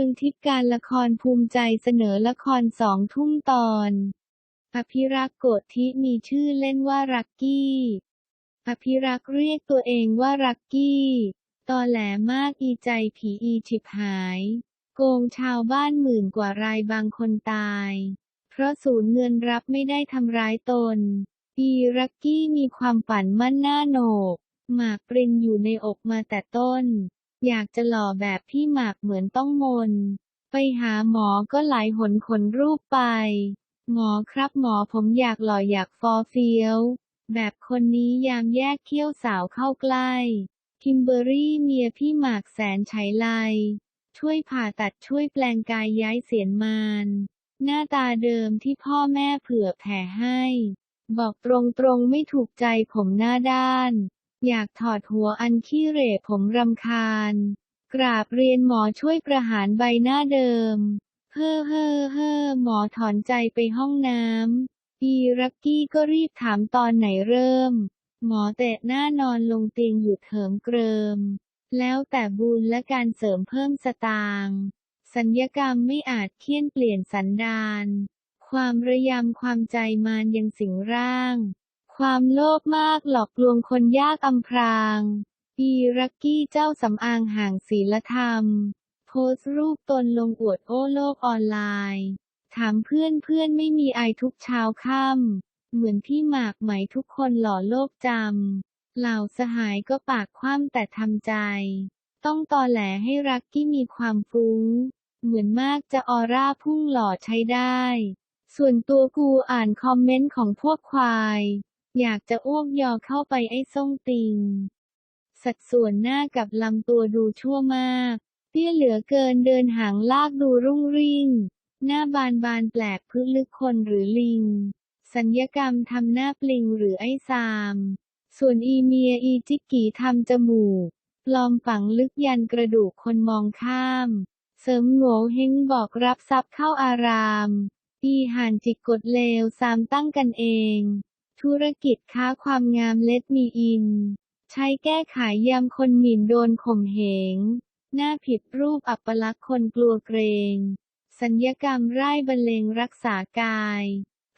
มืองทิพย์การละครภูมิใจเสนอละครสองทุ่มตอนอภิรักษ์โกธิมีชื่อเล่นว่ารักกี้อภิรักษ์เรียกตัวเองว่ารักกี้ตอแหลมากอีใจผีอีฉิบหาย โกงชาวบ้านหมื่นกว่ารายบางคนตาย เพราะสูญเงินรับไม่ได้ทำร้ายตน อีรักกี้มีความฝันมั่นหน้าโหนกหมากปรินอยู่ในอกมาแต่ต้น อยากจะหล่อแบบพี่หมากเหมือนต้องมน ไปหาหมอก็หลายหนขนรูปไป หมอครับหมอผมอยากหล่ออยากฟอเฟี้ยว แบบคนนี้ยามแยกเขี้ยวสาวเข้าใกล้คิมเบอรี่เมียพี่หมากแสนไฉไลช่วยผ่าตัดช่วยแปลงกายย้ายเสียนมาน หน้าตาเดิมที่พ่อแม่เผื่อแผ่ให้ บอกตรงๆไม่ถูกใจผมหน้าด้าน อยากถอดหัวอันขี้เหร่ผมรำคาญ กราบเรียนหมอช่วยประหารใบหน้าเดิม เฮ้อเฮ้อเฮ้อหมอถอนใจไปห้องน้ำอีรักกี้ก็รีบถามตอนไหนเริ่ม หมอเตะหน้านอนลงเตียงอยู่เถิมเกริม แล้วแต่บุญและการเสริมเพิ่มสตางค์สัญญกรรมไม่อาจเคี่ยนเปลี่ยนสันดาน ความระยำความใจมารยังสิงร่าง ความโลภมากหลอกลวงคนยากอำพราง อีรักกี้เจ้าสำอางห่างศีลธรรม โพสต์รูปตนลงอวดโอ้โลกออนไลน์ ถามเพื่อนเพื่อนไม่มีไอทุกเช้าค่ำ เหมือนพี่หมากไหมทุกคนหล่อโลกจำ เหล่าสหายก็ปากคว่ำแต่ทำใจ ต้องตอแหลให้รักที่มีความฟุ้ง เหมือนมากจะออร่าพุ่งหล่อใช้ได้ ส่วนตัวกูอ่านคอมเมนต์ของพวกควาย อยากจะอ้วกยอเข้าไปไอ้ส้งติง สัดส่วนหน้ากับลำตัวดูชั่วมากเตี้ยเหลือเกินเดินหางลากดูรุ่งริ่ง หน้าบานบานแปลกพึกลึกคนหรือลิง สัญญกรรมทำหน้าปลิงหรือไอ้ซาม ส่วนอีเมียอีจิกกีทำจมูก ปลอมฝังลึกยันกระดูกคนมองข้าม เสริมโง่เฮงบอกรับทรัพย์เข้าอาราม อีห่านจิกกดเลวสามตั้งกันเอง ธุรกิจค้าความงามเลดมีอิน ใช้แก้ไขยามคนหมิ่นโดนข่มเหง หน้าผิดรูปอัปลักษณ์คนกลัวเกรง สัญญกรรมไร้บรรเลงรักษากาย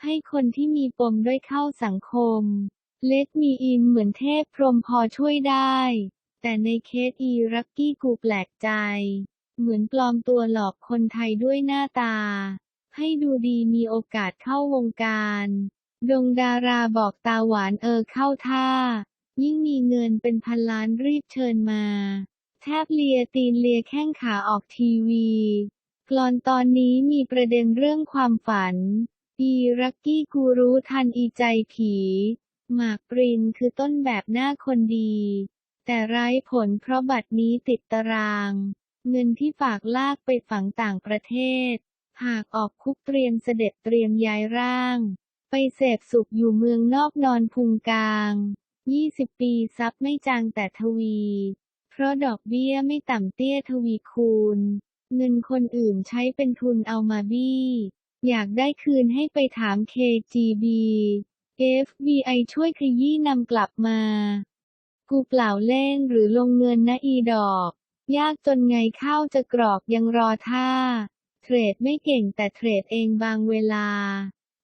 ให้คนที่มีปมด้วยเข้าสังคม เลดมีอินเหมือนเทพพรมพอช่วยได้ แต่ในเคสอีรักกี้กูแปลกใจ เหมือนปลอมตัวหลอกคนไทยด้วยหน้าตา ให้ดูดีมีโอกาสเข้าวงการ ดงดาราบอกตาหวานเออเข้าท่า ยิ่งมีเงินเป็นพันล้านรีบเชิญมา แทบเลียตีนเลียแข้งขาออกทีวีกลอนตอนนี้มีประเด็นเรื่องความฝัน อีรักกี้กูรู้ทันอีใจผี หมากปรินคือต้นแบบหน้าคนดี แต่ไร้ผลเพราะบัตรนี้ติดตาราง เงินที่ฝากลากไปฝังต่างประเทศ หากออกคุกเตรียมเสด็จเตรียมย้ายร่าง ไปเสพสุขอยู่เมืองนอกนอนพุงกลาง 20 ปีซับไม่จางแต่ทวี เพราะดอกเบี้ยไม่ต่ำเตี้ยทวีคูณ เงินคนอื่นใช้เป็นทุนเอามาบี้ อยากได้คืนให้ไปถาม KGB FBI ช่วยขยี้นำกลับมา กูเปล่าเล่นหรือลงเงินนะอีดอก ยากจนไงข้าวจะกรอกยังรอท่า เทรดไม่เก่งแต่เทรดเองบางเวลา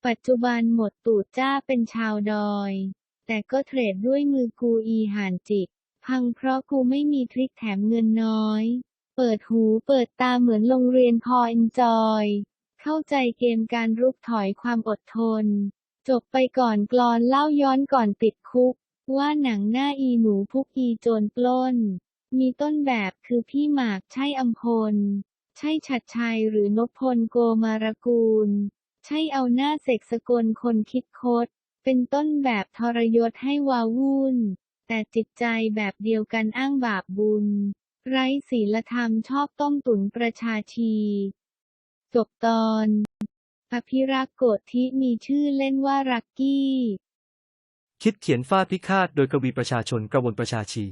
ปัจจุบันหมดตูดจ้าเป็นชาวดอย แต่ก็เทรดด้วยมือกูอีห่านจิตพังเพราะกูไม่มีทริคแถมเงินน้อย เปิดหูเปิดตาเหมือนโรงเรียนพอเอนจอย เข้าใจเกมการรุกถอยความอดทน จบไปก่อนกลอนเล่าย้อนก่อนติดคุก ว่าหนังหน้าอีหนูพุกอีโจรปล้น มีต้นแบบคือพี่หมากใช่อัมพล ใช่ชัดชัยหรือนพพลโกมารกูล ใช่เอาหน้าเสกสกลคนคิดคด เป็นต้นแบบทรยศให้วาวุ่น แต่จิตใจแบบเดียวกันอ้างบาปบุญ ไร้ศีลธรรมชอบต้มตุ๋นประชาชี จบตอนอภิรักษ์โกธิมีชื่อเล่นว่ารักกี้ คิดเขียนฟาดพิฆาตโดยกวีประชาชนกระวนประชาชี